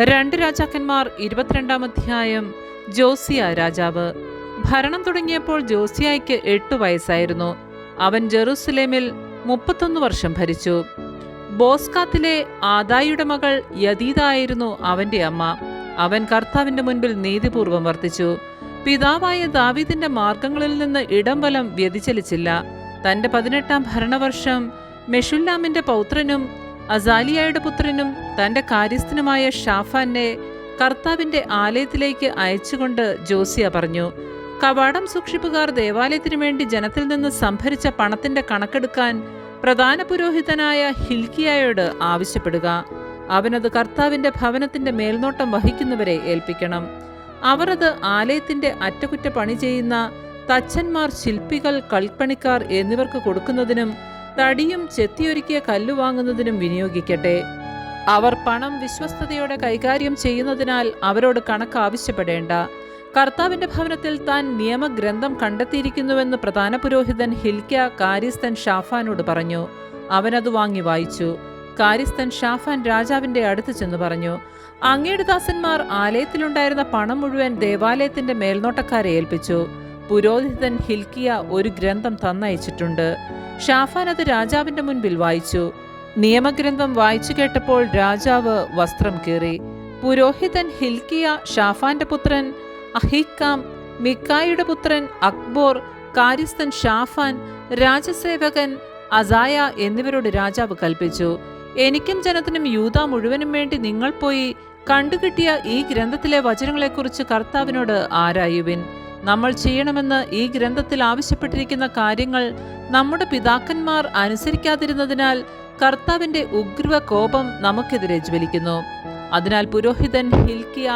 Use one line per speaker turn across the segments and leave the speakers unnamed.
രണ്ട് രാജാക്കന്മാർ ഇരുപത്തിരണ്ടാം അധ്യായം. ജോസിയ രാജാവ്. ഭരണം തുടങ്ങിയപ്പോൾ ജോസിയായ്ക്ക് എട്ട് വയസ്സായിരുന്നു. അവൻ ജെറുസലേമിൽ മുപ്പത്തൊന്ന് വർഷം ഭരിച്ചു. ബോസ്കാത്തിലെ ആദായിയുടെ മകൾ യദീദ ആയിരുന്നു അവന്റെ അമ്മ. അവൻ കർത്താവിന്റെ മുൻപിൽ നീതിപൂർവം വർത്തിച്ചു. പിതാവായ ദാവീദിന്റെ മാർഗങ്ങളിൽ നിന്ന് ഇടംബലം വ്യതിചലിച്ചില്ല. തന്റെ പതിനെട്ടാം ഭരണവർഷം മെഷുല്ലാമിന്റെ പൗത്രനും അസാലിയായുടെ പുത്രനും തന്റെ കാര്യസ്ഥനുമായ ഷാഫാനെ കർത്താവിന്റെ ആലയത്തിലേക്ക് അയച്ചുകൊണ്ട് ജോസിയ പറഞ്ഞു കവാടം സൂക്ഷിപ്പുകാർ ദേവാലയത്തിനു വേണ്ടി ജനത്തിൽ നിന്ന് സംഭരിച്ച പണത്തിന്റെ കണക്കെടുക്കാൻ പ്രധാന പുരോഹിതനായ ഹിൽക്കിയായോട് ആവശ്യപ്പെടുക. അവനത് കർത്താവിന്റെ ഭവനത്തിന്റെ മേൽനോട്ടം വഹിക്കുന്നവരെ ഏൽപ്പിക്കണം. അവർ അത് ആലയത്തിന്റെ അറ്റകുറ്റപ്പണി ചെയ്യുന്ന തച്ചന്മാർ ശില്പികൾ കൽപ്പണിക്കാർ എന്നിവർക്ക് കൊടുക്കുന്നതിനും തടിയും ചെത്തിയൊരുക്കിയ കല്ലു വാങ്ങുന്നതിനും വിനിയോഗിക്കട്ടെ. അവർ പണം വിശ്വസ്തയോടെ കൈകാര്യം ചെയ്യുന്നതിനാൽ അവരോട് കണക്ക് ആവശ്യപ്പെടേണ്ട. കർത്താവിന്റെ ഭവനത്തിൽ താൻ നിയമഗ്രന്ഥം കണ്ടെത്തിയിരിക്കുന്നുവെന്ന് പ്രധാന പുരോഹിതൻ ഹിൽക്യ കാരിസ്തൻ ഷാഫാനോട് പറഞ്ഞു. അവനത് വാങ്ങി വായിച്ചു. കാരിസ്തൻ ഷാഫാൻ രാജാവിന്റെ അടുത്ത് ചെന്ന് പറഞ്ഞു അങ്ങയുടെ ദാസന്മാർ ആലയത്തിലുണ്ടായിരുന്ന പണം മുഴുവൻ ദേവാലയത്തിന്റെ മേൽനോട്ടക്കാരെ ഏൽപ്പിച്ചു. പുരോഹിതൻ ഹിൽക്കിയ ഒരു ഗ്രന്ഥം തന്നയച്ചിട്ടുണ്ട്. ഷാഫാൻ അത് രാജാവിന്റെ മുൻപിൽ വായിച്ചു. നിയമഗ്രന്ഥം വായിച്ചു കേട്ടപ്പോൾ രാജാവ് വസ്ത്രം കീറി. പുരോഹിതൻ ഹിൽക്കിയ ഷാഫാന്റെ പുത്രൻ അഹിക്കാം മിക്കായുടെ പുത്രൻ അക്ബോർ കാര്യസ്ഥൻ ഷാഫാൻ രാജസേവകൻ അസായ എന്നിവരോട് രാജാവ് കൽപ്പിച്ചു. എനിക്കും ജനത്തിനും യൂത മുഴുവനും വേണ്ടി നിങ്ങൾ പോയി കണ്ടുകിട്ടിയ ഈ ഗ്രന്ഥത്തിലെ വചനങ്ങളെക്കുറിച്ച് കർത്താവിനോട് ആരായുവിൻ? നമ്മൾ ചെയ്യണമെന്ന് ഈ ഗ്രന്ഥത്തിൽ ആവശ്യപ്പെട്ടിരിക്കുന്ന കാര്യങ്ങൾ നമ്മുടെ പിതാക്കന്മാർ അനുസരിക്കാതിരുന്നതിനാൽ കർത്താവിന്റെ ഉഗ്രവ കോപം നമുക്കെതിരെ ജ്വലിക്കുന്നു. അതിനാൽ പുരോഹിതൻ ഹിൽക്കിയ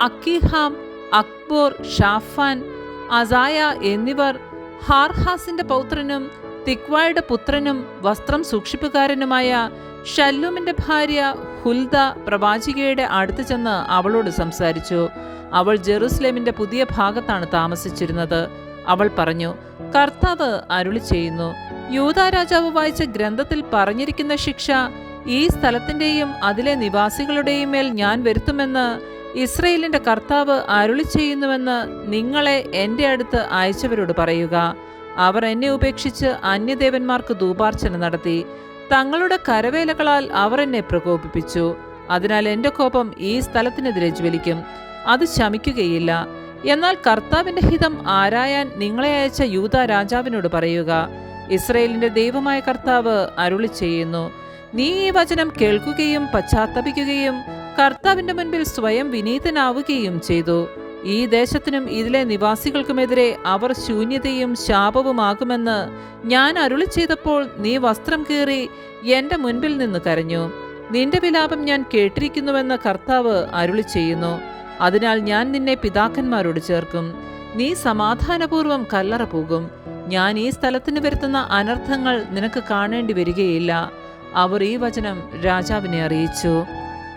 അക്കിഹാം അക്ബോർ ഷാഫാൻ അസായ എന്നിവർ ഹാർഹാസിന്റെ പൗത്രനും തിക്വായുടെ പുത്രനും വസ്ത്രം സൂക്ഷിപ്പുകാരനുമായ ഷല്ലൂമിന്റെ ഭാര്യ ഹുൽദ പ്രവാചികയുടെ അടുത്ത് ചെന്ന് അവളോട് സംസാരിച്ചു. അവൾ ജെറുസലേമിന്റെ പുതിയ ഭാഗത്താണ് താമസിച്ചിരുന്നത്. അവൾ പറഞ്ഞു കർത്താവ് അരുളി ചെയ്യുന്നു യൂത രാജാവ് വായിച്ച ഗ്രന്ഥത്തിൽ പറഞ്ഞിരിക്കുന്ന ശിക്ഷ ഈ സ്ഥലത്തിന്റെയും അതിലെ നിവാസികളുടെയും മേൽ ഞാൻ വരുത്തുമെന്ന് ഇസ്രയേലിന്റെ കർത്താവ് അരുളി ചെയ്യുന്നുവെന്ന് നിങ്ങളെ എന്റെ അടുത്ത് അയച്ചവരോട് പറയുക. അവർ എന്നെ ഉപേക്ഷിച്ച് അന്യദേവന്മാർക്ക് ധൂപാർച്ചന നടത്തി. തങ്ങളുടെ കരവേലകളാൽ അവർ എന്നെ പ്രകോപിപ്പിച്ചു. അതിനാൽ എന്റെ കോപം ഈ സ്ഥലത്തിനെതിരെ ജ്വലിക്കും. അത് ശമിക്കുകയില്ല. എന്നാൽ കർത്താവിന്റെ ഹിതം ആരായാൻ നിങ്ങളെ അയച്ച യൂത രാജാവിനോട് പറയുക. ഇസ്രയേലിന്റെ ദൈവമായ കർത്താവ് അരുളി ചെയ്യുന്നു. നീ ഈ വചനം കേൾക്കുകയും പശ്ചാത്തപിക്കുകയും കർത്താവിന്റെ മുൻപിൽ സ്വയം വിനീതനാവുകയും ചെയ്തു. ഈ ദേശത്തിനും ഇതിലെ നിവാസികൾക്കുമെതിരെ അവർ ശൂന്യതയും ശാപവുമാകുമെന്ന് ഞാൻ അരുളി ചെയ്തപ്പോൾ നീ വസ്ത്രം കീറി എന്റെ മുൻപിൽ നിന്ന് കരഞ്ഞു. നിന്റെ വിലാപം ഞാൻ കേട്ടിരിക്കുന്നുവെന്ന് കർത്താവ് അരുളി ചെയ്യുന്നു. അതിനാൽ ഞാൻ നിന്നെ പിതാക്കന്മാരോട് ചേർക്കും. നീ സമാധാനപൂർവം കല്ലറ പോകും. ഞാൻ ഈ സ്ഥലത്തിന് വരുത്തുന്ന അനർത്ഥങ്ങൾ നിനക്ക് കാണേണ്ടി വരികയില്ല. അവർ ഈ വചനം രാജാവിനെ അറിയിച്ചു.